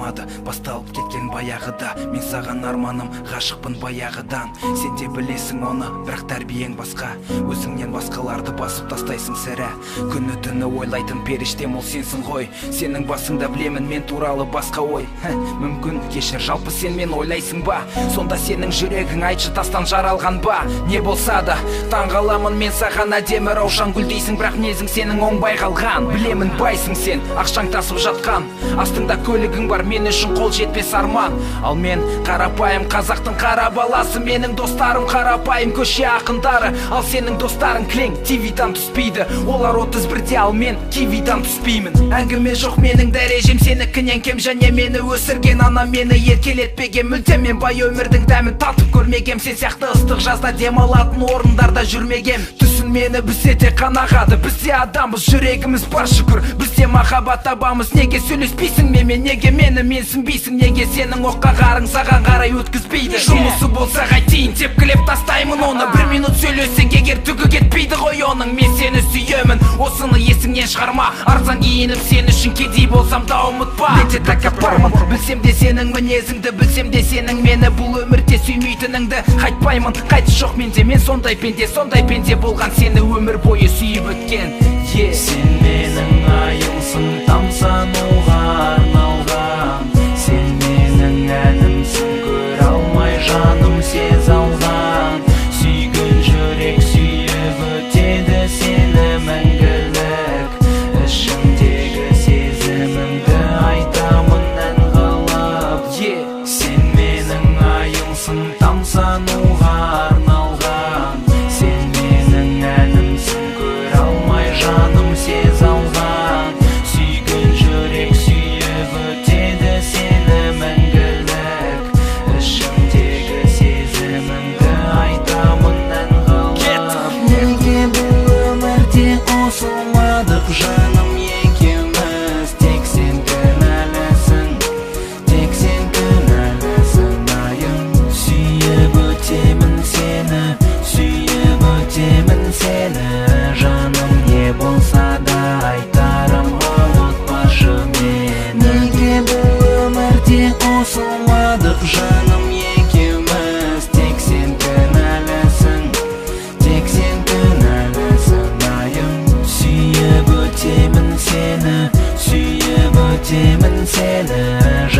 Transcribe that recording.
болмады басталып кеткен баяғыда мен саған арманым ғашықпын баяғыдан. Сен де білесің оны бірақ тәрбиең басқа. Өзіңнен басқаларды басып тастайсың сірә. Күні түні ойлайтын періштем ол сенсің ғой. Сенің басыңда білемін мен туралы басқа ой. Мүмкін кешір жалпы сен мен ойлайсың ба? Сонда сенің жүрегің айтшы тастан жаралған ба? Не болса да таңғаламын мен саған әдемі раушан гүл дейсің бірақ мінезің сенің оңбай қалған білемін байсың сен ақшаң тасып жатқан. Астыңда көлігің бар мен үшін қол жетпес арман. Ал мен қарапайым қазақтың қара баласы менің достарым қарапайым көше ақындары. Ал сенің достарың кілең тивидан түспейді. Олар отыз бірде ал мен кивидан түспеймін. Әңгіме жоқ менің дәрежем сенікінен кем және мені өсірген анам мені еркелетпеген мүлдем. Мен бай өмірдің дәмін татып көрмегем сен сияқты ыстық жазда демалатын орындарда жүрмегем. Мені бізде де қанағады бізде адамбыз жүрегіміз бар шүкір. Бізде махаббат табамыз неге сөйлеспейсің менімен неге мені менсінбейсің неге сенің оққа қарың саған қарай өткізбейді? Жұмысы болса қайтейін тепкілеп тастаймын оны. Бір минут сөйлессек егер түгі кетпейді ғой оның мен сені сүйемін. Есіңнен шығарма. Арзан киініп сен үшін кедей болсам да ұмытпа. Мен де тәкаппармын білсем де сенің мінезіңді білсем де сенің мені бұл өмірде сүймейтініңді. Қайтпаймын қайтыс жоқ менде. Мен сондай пенде сондай пенде болған. Сені өмір бойы сүйіп өткен. Жаным екеуміз тек сен кінәлісің тек сен кінәлісің айым сүйіп өтемін сені сүйіп өтемін сені жаным не болса да айтарым ұмытпашы мені неге бұл өмірде қосылмадық өтемін